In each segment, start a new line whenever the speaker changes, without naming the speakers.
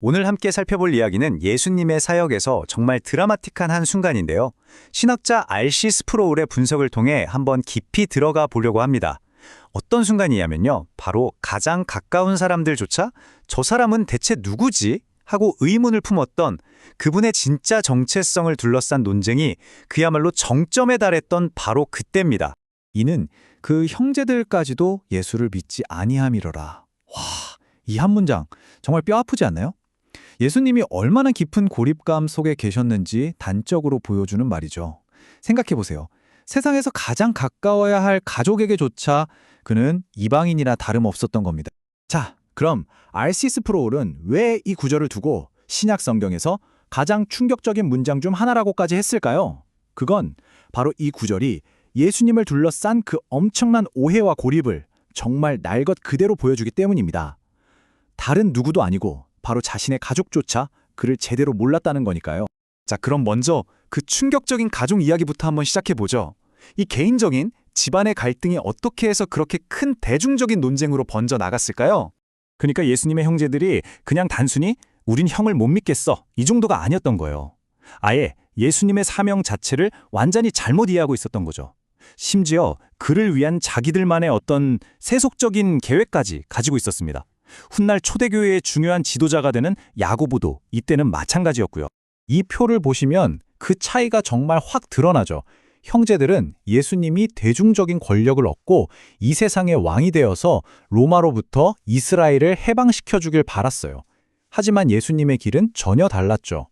오늘 함께 살펴볼 이야기는 예수님의 사역에서 정말 드라마틱한 한 순간인데요. 신학자 R.C. 스프로울의 분석을 통해 한번 깊이 들어가 보려고 합니다. 어떤 순간이냐면요. 바로 가장 가까운 사람들조차 저 사람은 대체 누구지? 하고 의문을 품었던 그분의 진짜 정체성을 둘러싼 논쟁이 그야말로 정점에 달했던 바로 그때입니다.
이는 그 형제들까지도 예수를 믿지 아니함이로라. 와, 이 한 문장 정말 뼈 아프지 않나요? 예수님이 얼마나 깊은 고립감 속에 계셨는지 단적으로 보여주는 말이죠. 생각해 보세요. 세상에서 가장 가까워야 할 가족에게조차 그는 이방인이나 다름없었던 겁니다. 자, 그럼 R.C. 스프로울은 왜 이 구절을 두고 신약 성경에서 가장 충격적인 문장 중 하나라고까지 했을까요? 그건 바로 이 구절이 예수님을 둘러싼 그 엄청난 오해와 고립을 정말 날 것 그대로 보여주기 때문입니다. 다른 누구도 아니고 바로 자신의 가족조차 그를 제대로 몰랐다는 거니까요.
자, 그럼 먼저 그 충격적인 가족 이야기부터 한번 시작해 보죠. 이 개인적인 집안의 갈등이 어떻게 해서 그렇게 큰 대중적인 논쟁으로 번져 나갔을까요?
그러니까 예수님의 형제들이 그냥 단순히 우린 형을 못 믿겠어 이 정도가 아니었던 거예요. 아예 예수님의 사명 자체를 완전히 잘못 이해하고 있었던 거죠. 심지어 그를 위한 자기들만의 어떤 세속적인 계획까지 가지고 있었습니다. 훗날 초대교회의 중요한 지도자가 되는 야고보도 이때는 마찬가지였고요. 이 표를 보시면 그 차이가 정말 확 드러나죠. 형제들은 예수님이 대중적인 권력을 얻고 이 세상의 왕이 되어서 로마로부터 이스라엘을 해방시켜 주길 바랐어요. 하지만 예수님의 길은 전혀 달랐죠.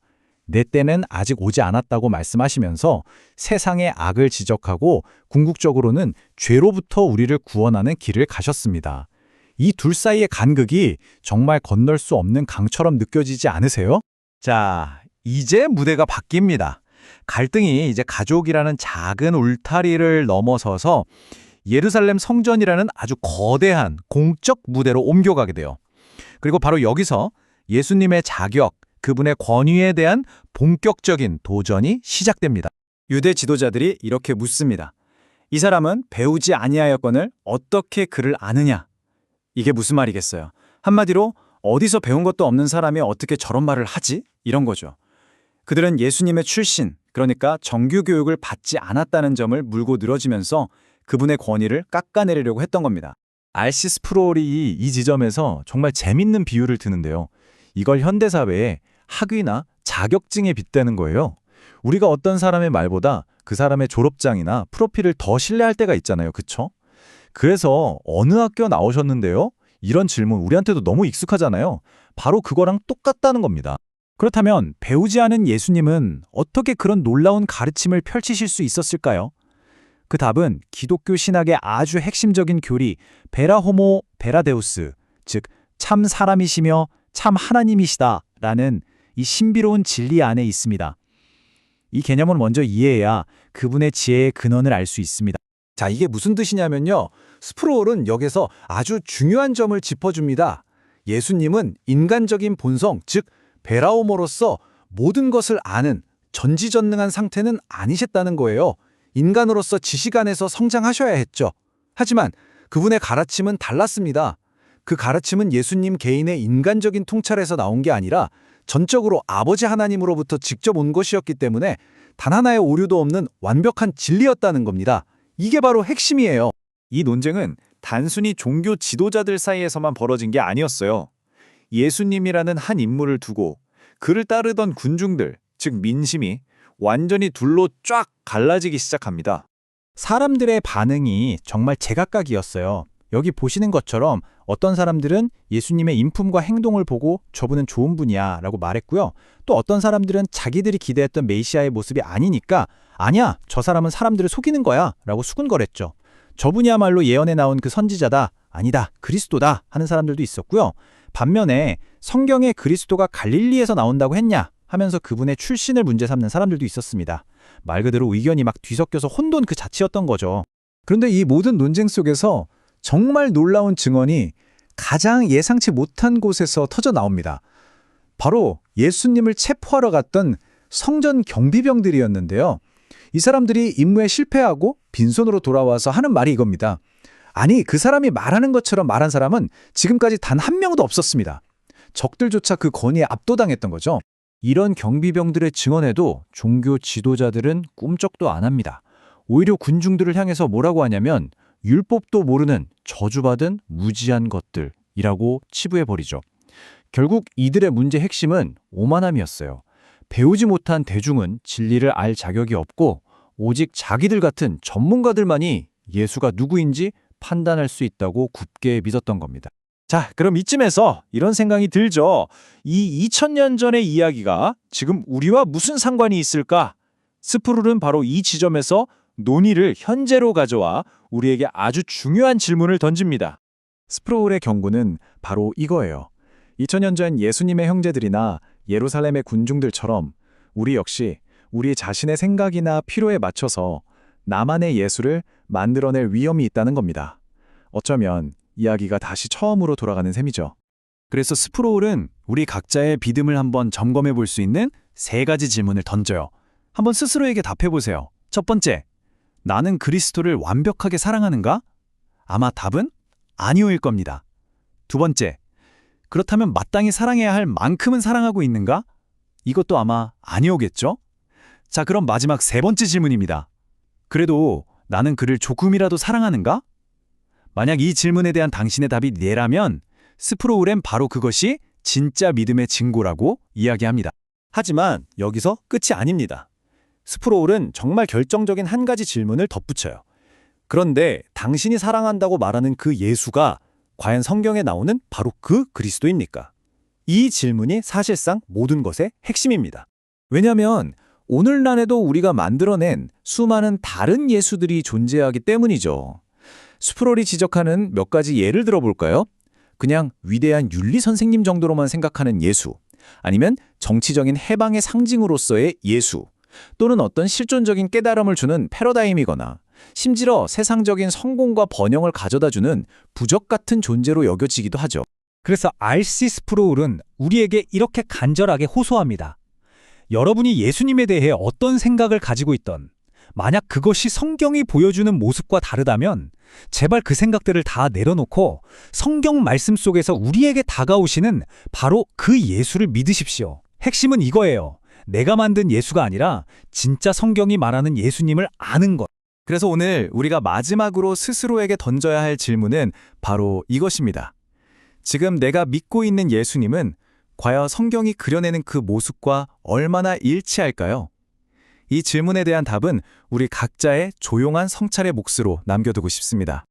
내 때는 아직 오지 않았다고 말씀하시면서 세상의 악을 지적하고 궁극적으로는 죄로부터 우리를 구원하는 길을 가셨습니다. 이 둘 사이의 간극이 정말 건널 수 없는 강처럼 느껴지지 않으세요? 자, 이제 무대가 바뀝니다. 갈등이 이제 가족이라는 작은 울타리를 넘어서서 예루살렘 성전이라는 아주 거대한 공적 무대로 옮겨가게 돼요. 그리고 바로 여기서 예수님의 자격, 그분의 권위에 대한 본격적인 도전이 시작됩니다.
유대 지도자들이 이렇게 묻습니다. 이 사람은 배우지 아니하였건을 어떻게 그를 아느냐? 이게 무슨 말이겠어요? 한마디로 어디서 배운 것도 없는 사람이 어떻게 저런 말을 하지? 이런 거죠. 그들은 예수님의 출신, 그러니까 정규 교육을 받지 않았다는 점을 물고 늘어지면서 그분의 권위를 깎아내리려고 했던 겁니다.
알시 스프롤이 이 지점에서 정말 재밌는 비유를 드는데요. 이걸 현대사회에 학위나 자격증에 빗대는 거예요. 우리가 어떤 사람의 말보다 그 사람의 졸업장이나 프로필을 더 신뢰할 때가 있잖아요. 그쵸? 그래서 어느 학교 나오셨는데요? 이런 질문 우리한테도 너무 익숙하잖아요. 바로 그거랑 똑같다는 겁니다. 그렇다면 배우지 않은 예수님은 어떻게 그런 놀라운 가르침을 펼치실 수 있었을까요? 그 답은 기독교 신학의 아주 핵심적인 교리 베라호모 베라데우스, 즉 참 사람이시며 참 하나님이시다라는 이 신비로운 진리 안에 있습니다. 이 개념을 먼저 이해해야 그분의 지혜의 근원을 알 수 있습니다. 자, 이게 무슨 뜻이냐면요. 스프로울은 여기서 아주 중요한 점을 짚어줍니다. 예수님은 인간적인 본성, 즉 베라오모로서 모든 것을 아는 전지전능한 상태는 아니셨다는 거예요. 인간으로서 지식 안에서 성장하셔야 했죠. 하지만 그분의 가르침은 달랐습니다. 그 가르침은 예수님 개인의 인간적인 통찰에서 나온 게 아니라 전적으로 아버지 하나님으로부터 직접 온 것이었기 때문에 단 하나의 오류도 없는 완벽한 진리였다는 겁니다. 이게 바로 핵심이에요.
이 논쟁은 단순히 종교 지도자들 사이에서만 벌어진 게 아니었어요. 예수님이라는 한 인물을 두고 그를 따르던 군중들, 즉 민심이 완전히 둘로 쫙 갈라지기 시작합니다.
사람들의 반응이 정말 제각각이었어요. 여기 보시는 것처럼 어떤 사람들은 예수님의 인품과 행동을 보고 저분은 좋은 분이야 라고 말했고요. 또 어떤 사람들은 자기들이 기대했던 메시아의 모습이 아니니까 아니야, 저 사람은 사람들을 속이는 거야 라고 수군거렸죠. 저분이야말로 예언에 나온 그 선지자다, 아니다, 그리스도다 하는 사람들도 있었고요. 반면에 성경에 그리스도가 갈릴리에서 나온다고 했냐 하면서 그분의 출신을 문제 삼는 사람들도 있었습니다. 말 그대로 의견이 막 뒤섞여서 혼돈 그 자체였던 거죠. 그런데 이 모든 논쟁 속에서 정말 놀라운 증언이 가장 예상치 못한 곳에서 터져 나옵니다. 바로 예수님을 체포하러 갔던 성전 경비병들이었는데요. 이 사람들이 임무에 실패하고 빈손으로 돌아와서 하는 말이 이겁니다. 아니, 그 사람이 말하는 것처럼 말한 사람은 지금까지 단 한 명도 없었습니다.
적들조차 그 권위에 압도당했던 거죠. 이런 경비병들의 증언에도 종교 지도자들은 꿈쩍도 안 합니다. 오히려 군중들을 향해서 뭐라고 하냐면 율법도 모르는 저주받은 무지한 것들이라고 치부해버리죠. 결국 이들의 문제 핵심은 오만함이었어요. 배우지 못한 대중은 진리를 알 자격이 없고 오직 자기들 같은 전문가들만이 예수가 누구인지 판단할 수 있다고 굳게 믿었던 겁니다.
자, 그럼 이쯤에서 이런 생각이 들죠. 이 2000년 전의 이야기가 지금 우리와 무슨 상관이 있을까? 스프룰은 바로 이 지점에서 논의를 현재로 가져와 우리에게 아주 중요한 질문을 던집니다.
스프로울의 경고는 바로 이거예요. 2000년 전 예수님의 형제들이나 예루살렘의 군중들처럼 우리 역시 우리 자신의 생각이나 필요에 맞춰서 나만의 예수를 만들어낼 위험이 있다는 겁니다. 어쩌면 이야기가 다시 처음으로 돌아가는 셈이죠. 그래서 스프로울은 우리 각자의 믿음을 한번 점검해 볼 수 있는 세 가지 질문을 던져요. 한번 스스로에게 답해 보세요. 첫 번째, 나는 그리스도를 완벽하게 사랑하는가? 아마 답은 아니오일 겁니다. 두 번째, 그렇다면 마땅히 사랑해야 할 만큼은 사랑하고 있는가? 이것도 아마 아니오겠죠? 자, 그럼 마지막 세 번째 질문입니다. 그래도 나는 그를 조금이라도 사랑하는가? 만약 이 질문에 대한 당신의 답이 네라면 스프로울엔 바로 그것이 진짜 믿음의 증거라고 이야기합니다. 하지만 여기서 끝이 아닙니다. 스프로울은 정말 결정적인 한 가지 질문을 덧붙여요. 그런데 당신이 사랑한다고 말하는 그 예수가 과연 성경에 나오는 바로 그 그리스도입니까? 이 질문이 사실상 모든 것의 핵심입니다. 왜냐하면 오늘날에도 우리가 만들어낸 수많은 다른 예수들이 존재하기 때문이죠. 스프롤이 지적하는 몇 가지 예를 들어볼까요? 그냥 위대한 윤리 선생님 정도로만 생각하는 예수, 아니면 정치적인 해방의 상징으로서의 예수, 또는 어떤 실존적인 깨달음을 주는 패러다임이거나 심지어 세상적인 성공과 번영을 가져다주는 부적 같은 존재로 여겨지기도 하죠.
그래서 R.C. 스프로울은 우리에게 이렇게 간절하게 호소합니다. 여러분이 예수님에 대해 어떤 생각을 가지고 있던 만약 그것이 성경이 보여주는 모습과 다르다면 제발 그 생각들을 다 내려놓고 성경 말씀 속에서 우리에게 다가오시는 바로 그 예수를 믿으십시오. 핵심은 이거예요. 내가 만든 예수가 아니라 진짜 성경이 말하는 예수님을 아는 것.
그래서 오늘 우리가 마지막으로 스스로에게 던져야 할 질문은 바로 이것입니다. 지금 내가 믿고 있는 예수님은 과연 성경이 그려내는 그 모습과 얼마나 일치할까요? 이 질문에 대한 답은 우리 각자의 조용한 성찰의 몫으로 남겨두고 싶습니다.